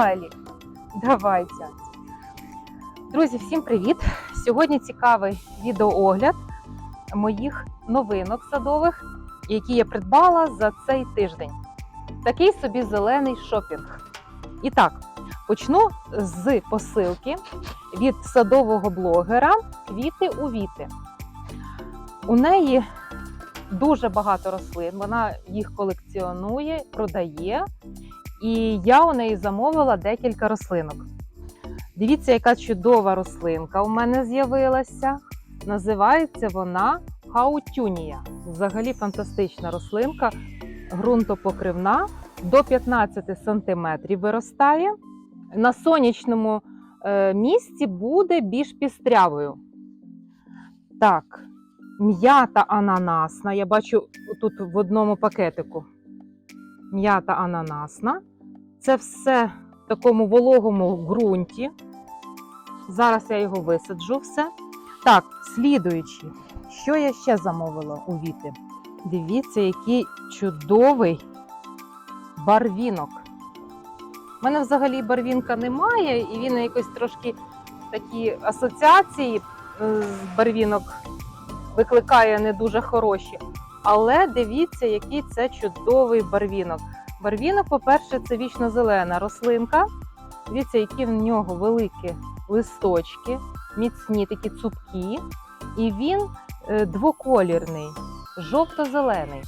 Малі. Давай, цяця. Друзі, всім привіт! Сьогодні цікавий відеоогляд моїх новинок садових, які я придбала за цей тиждень. Такий собі зелений шопінг. І так, почну з посилки від садового блогера Квіти у Віти. У неї дуже багато рослин, вона їх колекціонує, продає. І я у неї замовила декілька рослинок. Дивіться, яка чудова рослинка у мене з'явилася. Називається вона хаутюнія. Взагалі фантастична рослинка, ґрунтопокривна, до 15 см виростає. На сонячному е, місці буде більш пістрявою. Так, м'ята ананасна. Я бачу тут в одному пакетику. М'ята ананасна. Це все в такому вологому ґрунті. Зараз я його висаджу все. Так, слідуючи, що я ще замовила у Віти? Дивіться, який чудовий барвінок. У мене взагалі барвінка немає, і він якось трошки такі асоціації е, з барвінок викликає не дуже хороші. Але дивіться, який це чудовий барвінок. Барвінок, по-перше, це вічно зелена рослинка. Дивіться, які в нього великі листочки, міцні, такі цупкі. І він е, двоколірний, жовто-зелений,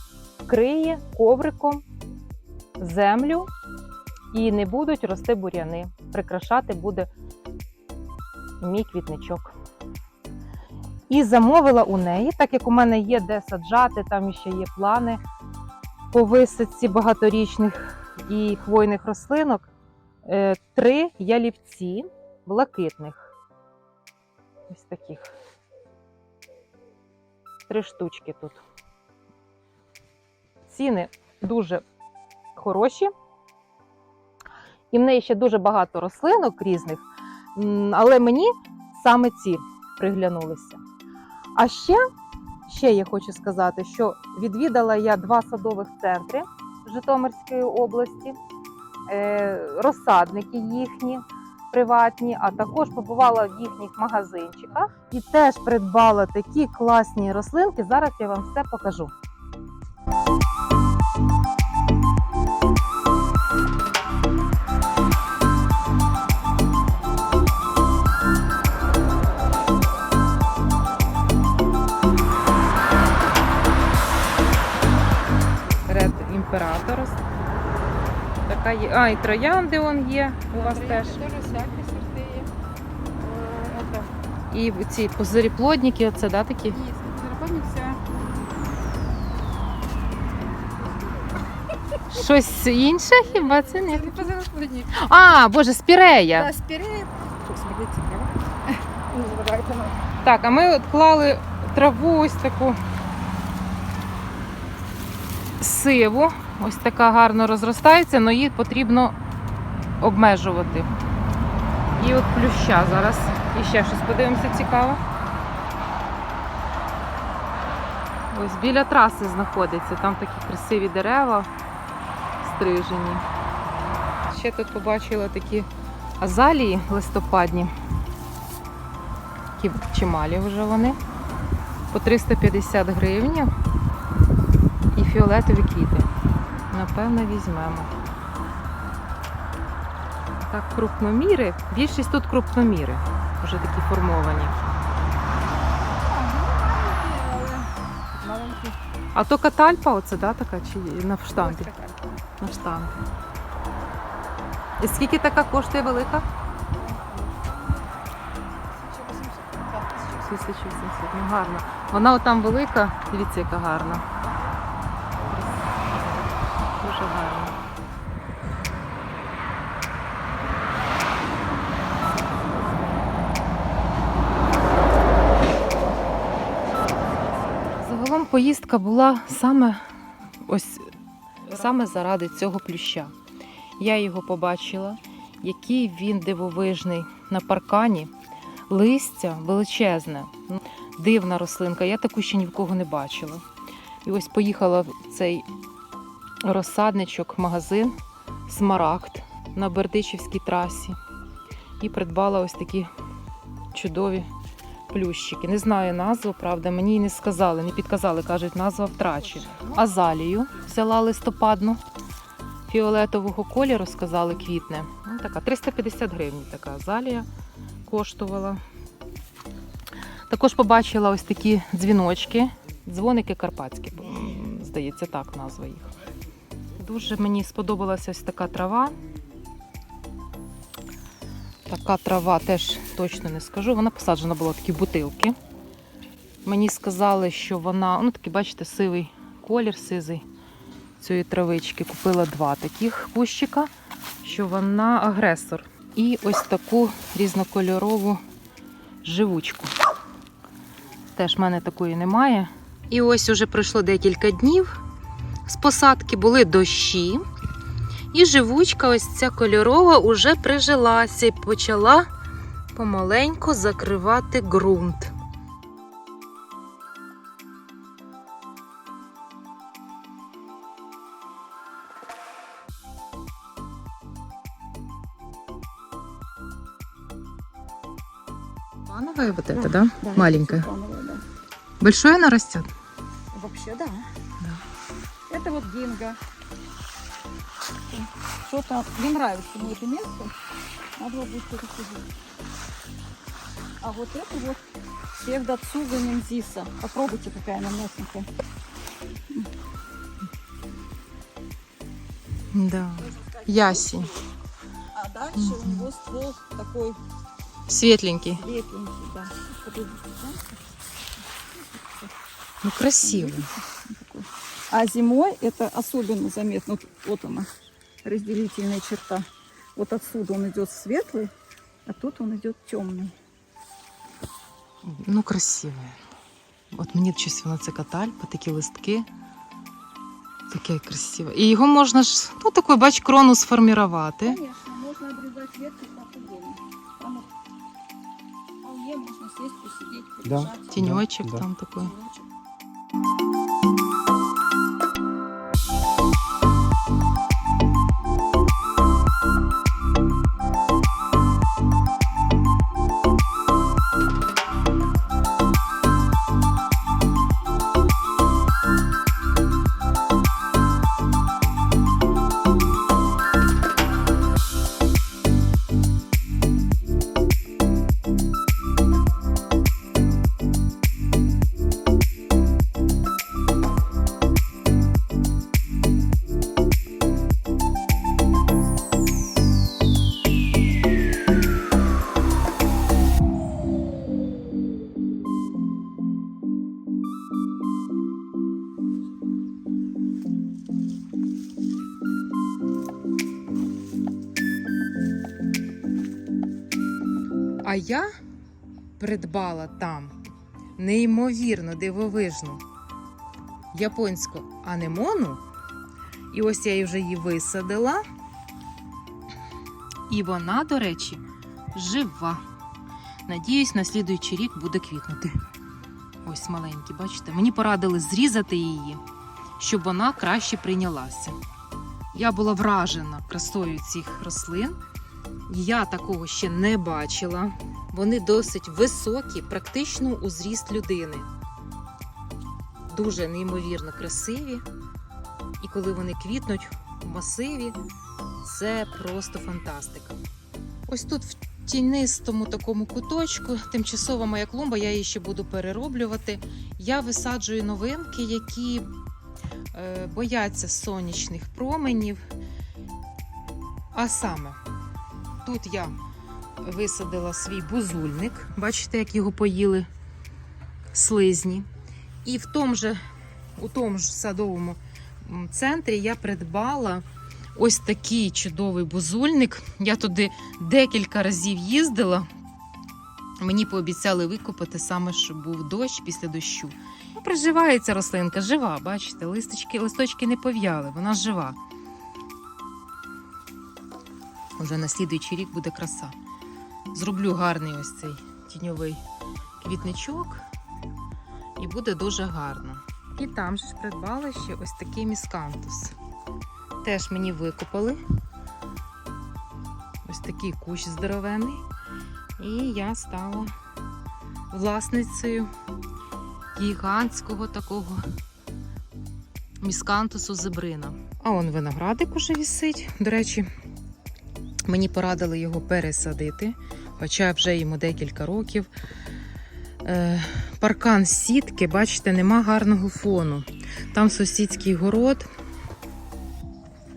криє ковриком землю і не будуть рости буряни. Прикрашати буде мій квітничок. І замовила у неї, так як у мене є де саджати, там ще є плани по висадці багаторічних і хвойних рослинок. е, Три ялівці блакитних. Ось таких. Три штучки тут. Ціни дуже хороші. І в неї ще дуже багато рослинок різних, але мені саме ці приглянулися. А ще, ще я хочу сказати, що відвідала я два садових центри Житомирської області, е, розсадники їхні приватні, а також побувала в їхніх магазинчиках і теж придбала такі класні рослинки. Зараз я вам все покажу. Є. А, і троянди он є у вас теж. Всякі сорти є. Е, І ці позоріплодники, оце, да, такі? Ні, зараховник це Щось інше хіба це це не? не. А, боже, спірея. Та. Що, цікаво? Не на. Так, а ми от клали траву ось таку сиву. Ось така гарно розростається, але її потрібно обмежувати. І от плюща зараз. І ще щось подивимося цікаво. Ось біля траси знаходиться, там такі красиві дерева стрижені. Ще тут побачила такі азалії листопадні. Такі чималі вже вони. По 350 гривень. І фіолетові квіти. Напевно, візьмемо. Так, крупноміри. Більшість тут крупноміри. Вже такі формовані. А то катальпа, оце, да, така? Чи на? Ось. На штампі. І скільки така коштує велика? 1800. 1800. Ну гарно. Вона отам велика, дивіться, яка гарна. Дуже гарна. Загалом поїздка була саме ось саме заради цього плюща. Я його побачила, який він дивовижний на паркані листя величезне, дивна рослинка. Я таку ще ні в кого не бачила. І ось поїхала в цей розсадничок, магазин Смарагд. на Бердичівській трасі. І придбала ось такі чудові плющики. Не знаю назву, правда, мені не сказали, не підказали, кажуть, назва втрачі. Азалію взяла листопадну фіолетового кольору, сказали, квітне. Ну, така 350 гривень така азалія коштувала. Також побачила ось такі дзвіночки, дзвоники карпатські, здається, так назва їх. Дуже мені сподобалася ось така трава. Така трава теж точно не скажу. Вона посаджена була в такі бутилки. Мені сказали, що вона, ну такий, бачите, сивий колір, сизий цієї травички. Купила два таких кущика, що вона агресор. І ось таку різнокольорову живучку. Теж в мене такої немає. І ось уже пройшло декілька днів. З посадки були дощі. І живучка, ось ця кольорова, уже прижилася і почала помаленьку закривати ґрунт. Плановая вот это, да? Да, Маленькая. это плановая, да. Большое она растет? Вообще, да. Это вот гинга. Что-то мне нравится мне это место. Надо будет что-то сидеть. А вот это вот псевдоцуга ниндзиса. Попробуйте, какая она носенькая. Да. Ясень. А дальше у него ствол такой Светленький. светленький, да. Ну, красивый. А зимой это особенно заметно. Вот, вот она, разделительная черта. Вот отсюда он идет светлый, а тут он идет темный. Ну, красиве. От мені щось вона це катальпа, такі листки. Таке красиве. І його можна ж, ну такий, бач, крону сформувати. Конечно, можно обрезать ветки угодно. Там вот вполне можно сесть, посидеть, Да. полежать. Тіньочок Да. там такий. Я придбала там неймовірно дивовижну японську анемону. І ось я вже її висадила. І вона, до речі, жива. Надіюсь, на слідуючий рік буде квітнути. Ось маленькі, бачите? Мені порадили зрізати її, щоб вона краще прийнялася. Я була вражена красою цих рослин. Я такого ще не бачила. Вони досить високі, практично у зріст людини. Дуже неймовірно красиві. І коли вони квітнуть в масиві, це просто фантастика. Ось тут в тінистому такому куточку, тимчасова моя клумба, я її ще буду перероблювати. Я висаджую новинки, які е, бояться сонячних променів. А саме, тут я висадила свій бузульник. Бачите, як його поїли слизні. І в тому же, у тому ж садовому центрі я придбала ось такий чудовий бузульник. Я туди декілька разів їздила. Мені пообіцяли викопати саме, щоб був дощ після дощу. Ну, приживається рослинка, жива, бачите, листочки, листочки не пов'яли, вона жива. Вже на слідуючий рік буде краса. Зроблю гарний ось цей тіньовий квітничок, і буде дуже гарно. І там ж придбала ще ось такий міскантус. Теж мені викопали. ось такий кущ здоровений. І я стала власницею гігантського такого міскантусу зебрина. А он виноградик уже вісить. До речі, мені порадили його пересадити, хоча вже йому декілька років. Е, паркан сітки, бачите, нема гарного фону. Там сусідський город.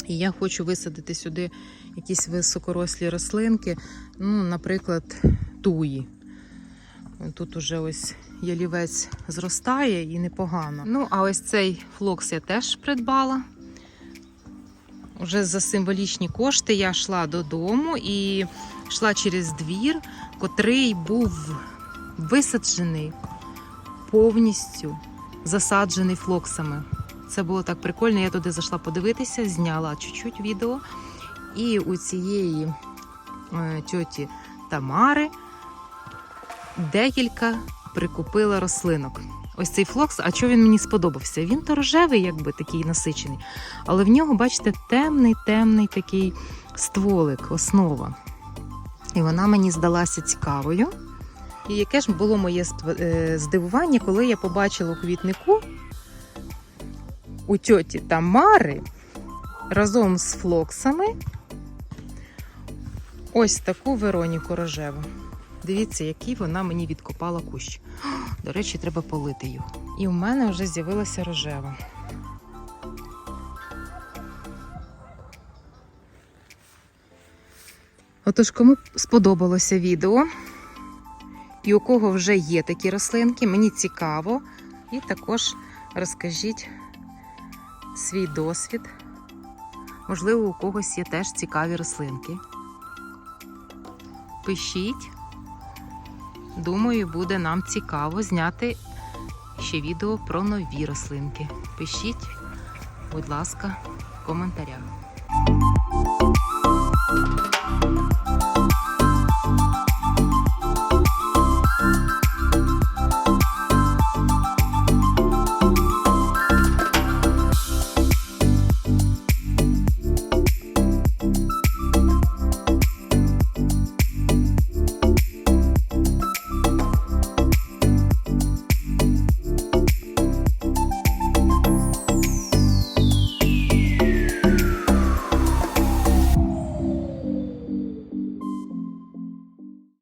І я хочу висадити сюди якісь високорослі рослинки, ну, наприклад, туї. Тут уже ось ялівець зростає і непогано. Ну, а ось цей флокс я теж придбала. Уже за символічні кошти я йшла додому і йшла через двір, котрий був висаджений повністю засаджений флоксами. Це було так прикольно. Я туди зайшла подивитися, зняла чуть-чуть відео. І у цієї е, тьоті Тамари декілька прикупила рослинок. Ось цей флокс, а чого він мені сподобався? Він то рожевий, якби такий насичений. Але в нього, бачите, темний, темний такий стволик, основа. І вона мені здалася цікавою. І яке ж було моє е, здивування, коли я побачила у квітнику у тьоті Тамари разом з флоксами ось таку Вероніку рожеву. Дивіться, який вона мені відкопала кущ. До речі, треба полити його. І в мене вже з'явилася рожева. Отож, кому сподобалося відео, і у кого вже є такі рослинки, мені цікаво. І також розкажіть свій досвід. Можливо, у когось є теж цікаві рослинки. Пишіть. Думаю, буде нам цікаво зняти ще відео про нові рослинки. Пишіть, будь ласка, в коментарях.